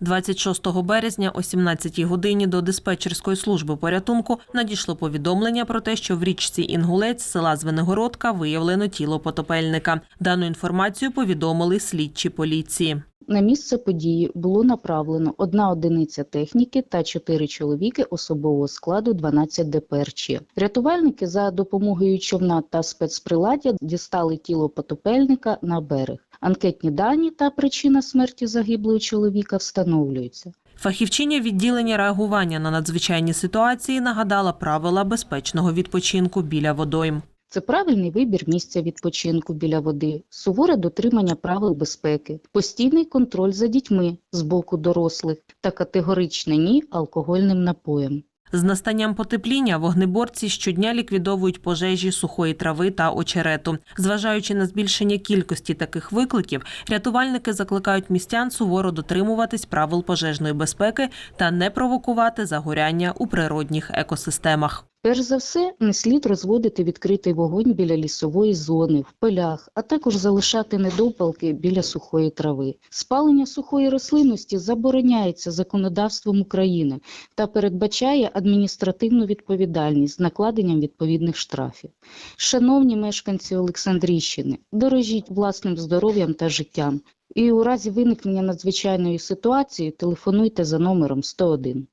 26 березня о 17 годині до диспетчерської служби порятунку надійшло повідомлення про те, що в річці Інгулець села Звенигородка виявлено тіло потопельника. Дану інформацію повідомили слідчі поліції. На місце події було направлено одна одиниця техніки та чотири чоловіки особового складу 12 ДПРЧ. Рятувальники за допомогою човна та спецприладдя дістали тіло потопельника на берег. Анкетні дані та причина смерті загиблого чоловіка встановлюються. Фахівчиня відділення реагування на надзвичайні ситуації нагадала правила безпечного відпочинку біля водойм. Це правильний вибір місця відпочинку біля води, суворе дотримання правил безпеки, постійний контроль за дітьми з боку дорослих та категоричне ні алкогольним напоям. З настанням потепління вогнеборці щодня ліквідовують пожежі сухої трави та очерету. Зважаючи на збільшення кількості таких викликів, рятувальники закликають містян суворо дотримуватись правил пожежної безпеки та не провокувати загоряння у природних екосистемах. Перш за все, не слід розводити відкритий вогонь біля лісової зони, в полях, а також залишати недопалки біля сухої трави. Спалення сухої рослинності забороняється законодавством України та передбачає адміністративну відповідальність з накладенням відповідних штрафів. Шановні мешканці Олександрійщини, дорожіть власним здоров'ям та життям. І у разі виникнення надзвичайної ситуації телефонуйте за номером 101.